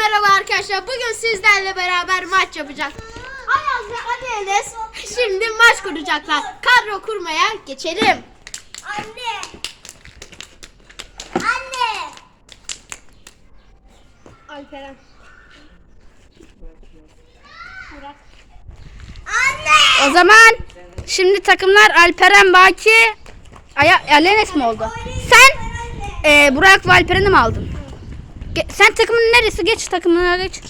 merhaba arkadaşlar. Bugün sizlerle beraber maç yapacağız. Ayaz ve Ali Enes şimdi maç kuracaklar. Kadro kurmaya geçelim. Anne. Anne. Alperen. Burak. Anne. O zaman şimdi takımlar Alperen Baki Aya Alenes mi oldu? Sen e, Burak ve Alperen'i mi aldın? Ge- sen takımın neresi? Geç takımına geç.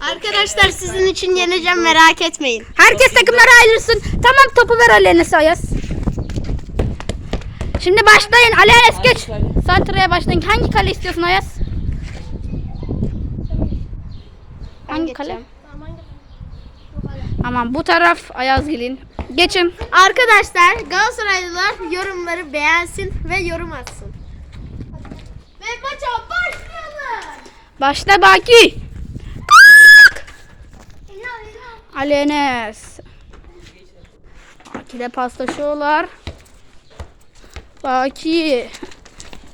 Arkadaşlar sizin için yeneceğim merak etmeyin. Herkes takımlara ayrılsın. Tamam topu ver Alenes'e Ayaz. Şimdi başlayın. Alenes geç. Santra'ya başlayın. Hangi kale istiyorsun Ayaz? Hangi kale? Tamam bu taraf Ayazgil'in. Geçin. Arkadaşlar Galatasaraylılar yorumları beğensin ve yorum atsın. Başla Baki. Alenes. Baki ile paslaşıyorlar. Baki.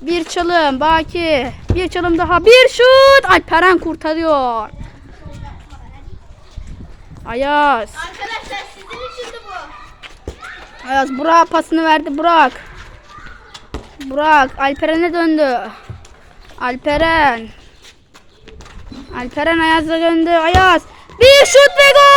Bir çalım Baki. Bir çalım daha. Bir şut. Alperen kurtarıyor. Ayaz. Arkadaşlar sizin için de bu. Ayaz Burak pasını verdi Burak. Burak Alperen'e döndü. Alperen. Alperen Ayaz'a döndü. Ayaz. Bir şut ve gol.